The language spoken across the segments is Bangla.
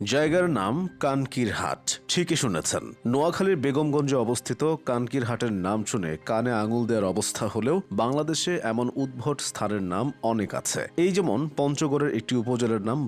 জায়গার নাম কানকির হাট ঠিকই শুনেছেন। নোয়াখালীর বেগমগঞ্জে অবস্থিত কানকির হাটের নাম শুনে কানে আঙুল দেওয়ার অবস্থা হলেও বাংলাদেশে এমন উদ্ভট স্থানের নাম অনেক আছে। এই যেমন পঞ্চগড়ের একটি উপজেলার নাম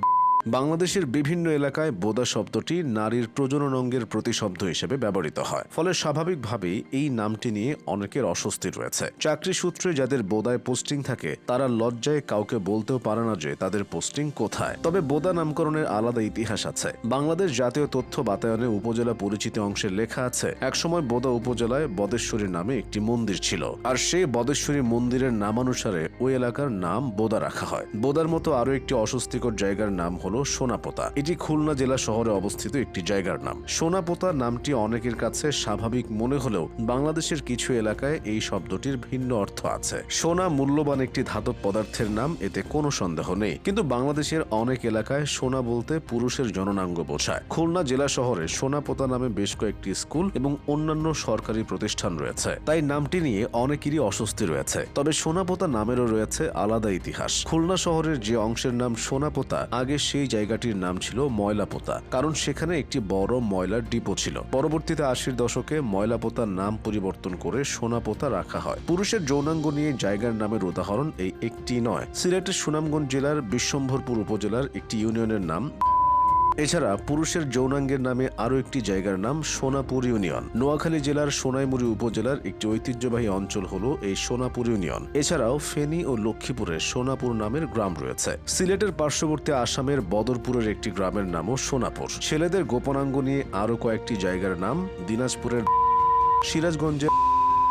বাংলাদেশের বিভিন্ন এলাকায় বোদা শব্দটি নারীর প্রজনন অঙ্গের প্রতিশব্দ হিসেবে ব্যবহৃত হয়। ফলে স্বাভাবিকভাবেই এই নামটি নিয়ে অনেকের অস্বস্তি রয়েছে। চাকরি সূত্রে যাদের বোদায় পোস্টিং থাকে, তারা লজ্জায় কাউকে বলতেও পারে না যে তাদের পোস্টিং কোথায়। তবে বোদা নামকরণের আলাদা ইতিহাস আছে। বাংলাদেশ জাতীয় তথ্য বাতায়নে উপজেলা পরিচিতি অংশে লেখা আছে, একসময় বোদা উপজেলায় বদেশ্বরী নামে একটি মন্দির ছিল। আর সেই বদেশ্বরী মন্দিরের নামানুসারে ওই এলাকার নাম বোদা রাখা হয়। বোদার মতো আরও একটি অস্বস্তিকর জায়গার নাম হলো সোনাপোতা। এটি খুলনা জেলা শহরে অবস্থিত একটি জায়গার নাম। সোনাপোতা নামটি অনেকের কাছে স্বাভাবিক মনে হলেও বাংলাদেশের কিছু এলাকায় এই শব্দটির ভিন্ন অর্থ আছে। সোনা মূল্যবান একটি ধাতব পদার্থের নাম, এতে কোনো সন্দেহ নেই। কিন্তু বাংলাদেশের অনেক এলাকায় সোনা বলতে পুরুষের জননাঙ্গ বোঝায়। খুলনা জেলা শহরে সোনাপোতা নামে বেশ কয়েকটি স্কুল এবং অন্যান্য সরকারি প্রতিষ্ঠান রয়েছে। তাই নামটি নিয়ে অনেকেরই অস্বস্তি রয়েছে। তবে সোনাপোতা নামেরও রয়েছে আলাদা ইতিহাস। খুলনা শহরের যে অংশের নাম সোনাপোতা, আগে সেই জায়গাটির নাম ছিল ময়লাপোতা, কারণ সেখানে একটি বড় ময়লার ডিপো ছিল। পরবর্তীতে আশির দশকে ময়লাপোতার নাম পরিবর্তন করে সোনাপোতা রাখা হয়। পুরুষের যৌনাঙ্গ নিয়ে জায়গার নামের উদাহরণ এই একটি নয়। সিলেটের সুনামগঞ্জ জেলার বিশ্বম্ভরপুর উপজেলার একটি ইউনিয়নের নাম এছাড়া পুরুষের যৌনাঙ্গের নামে আরও একটি জায়গার নাম সোনাপুর ইউনিয়ন। নোয়াখালী জেলার সোনাইমুড়ি উপজেলার একটি ঐতিহ্যবাহী অঞ্চল হল এই সোনাপুর ইউনিয়ন। এছাড়াও ফেনী ও লক্ষ্মীপুরে সোনাপুর নামের গ্রাম রয়েছে। সিলেটের পার্শ্ববর্তী আসামের বদরপুরের একটি গ্রামের নামও সোনাপুর। ছেলেদের গোপনাঙ্গ নিয়ে আরও কয়েকটি জায়গার নাম দিনাজপুরের সিরাজগঞ্জের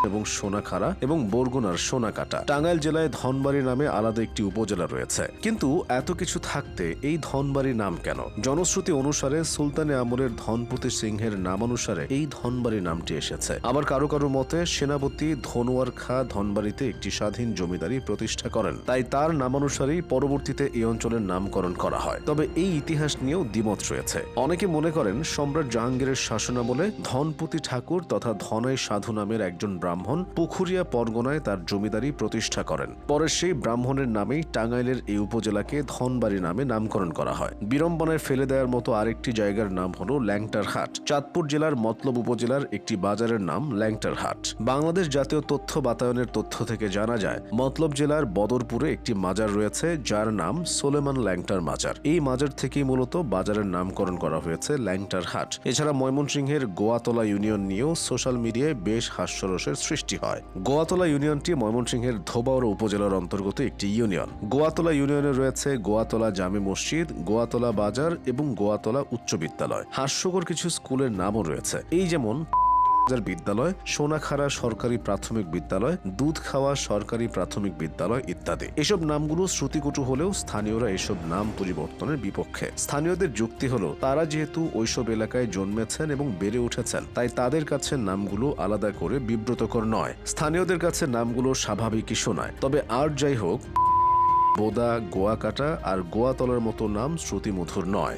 এবং সোনাখাড়া এবং বরগুনার সোনাকাটা। টাঙ্গাইল জেলায় ধনবাড়ি নামে আলাদা একটি উপজেলা রয়েছে। কিন্তু এত কিছু থাকতে এই ধনবাড়ি নাম কেন? জনশ্রুতি অনুসারে সুলতানে আমলের ধনপতি সিংহের নামানুসারে এই ধনবাড়ি নামটি এসেছে। আবার কারও কারও মতে, সেনাপতি ধনোয়ার খা ধনবাড়িতে একটি স্বাধীন জমিদারি প্রতিষ্ঠা করেন। তাই তার নামানুসারেই পরবর্তীতে এই অঞ্চলের নামকরণ করা হয়। তবে এই ইতিহাস নিয়েও দ্বিমত রয়েছে। অনেকে মনে করেন সম্রাট জাহাঙ্গীরের শাসনামলে ধনপতি ঠাকুর তথা ধনয় সাধু নামের একজন ব্রাহ্মণ পুখুরিয়া পরগনায় তার জমিদারি প্রতিষ্ঠা করেন। পরে সেই ব্রাহ্মণের নামেই টাঙ্গাইলের এই উপজেলাকে ধনবাড়ি নামে নামকরণ করা হয়। বিড়ম্বনায় ফেলে দেওয়ার মতো আরেকটি জায়গার নাম হলো ল্যাংটার হাট চাঁদপুর জেলার মতলব উপজেলার একটি বাজারের নাম ল্যাংটার হাট বাংলাদেশ জাতীয় তথ্য বাতায়নের তথ্য থেকে জানা যায়, মতলব জেলার বদরপুরে একটি মাজার রয়েছে যার নাম সোলেমান ল্যাংটার মাজার। এই মাজার থেকেই মূলত বাজারের নামকরণ করা হয়েছে ল্যাংটার হাট এছাড়া ময়মনসিংহের গোয়াতলা ইউনিয়ন নিয়েও সোশ্যাল মিডিয়ায় বেশ হাস্যরসের সৃষ্টি হয়। গোয়াতলা ইউনিয়নটি ময়মনসিংহের ধোবাউড়া উপজেলার অন্তর্গত একটি ইউনিয়ন। গোয়াতলা ইউনিয়নে রয়েছে গোয়াতলা জামে মসজিদ, গোয়াতলা বাজার এবং গোয়াতলা উচ্চ বিদ্যালয়। হাস্যকর কিছু স্কুলের নামও রয়েছে। এই যেমন বিদ্যালয়, সোনাখাড়া সরকারি প্রাথমিক বিদ্যালয়, দুধ খাওয়া সরকারি প্রাথমিক বিদ্যালয় ইত্যাদি। এসব নামগুলো শ্রুতিকটু হলেও স্থানীয়রা এসব নাম পরিবর্তনের বিপক্ষে। স্থানীয়দের যুক্তি হলো, তারা যেহেতু ওইসব এলাকায় জন্মেছেন এবং বেড়ে উঠেছেন, তাই তাদের কাছে নামগুলো আলাদা করে বিব্রতকর নয়। স্থানীয়দের কাছে নামগুলো স্বাভাবিকই শোনায়। তবে আর যাই হোক, বোদা, গোয়াকাটা আর গোয়াতলার মতো নাম শ্রুতিমধুর নয়।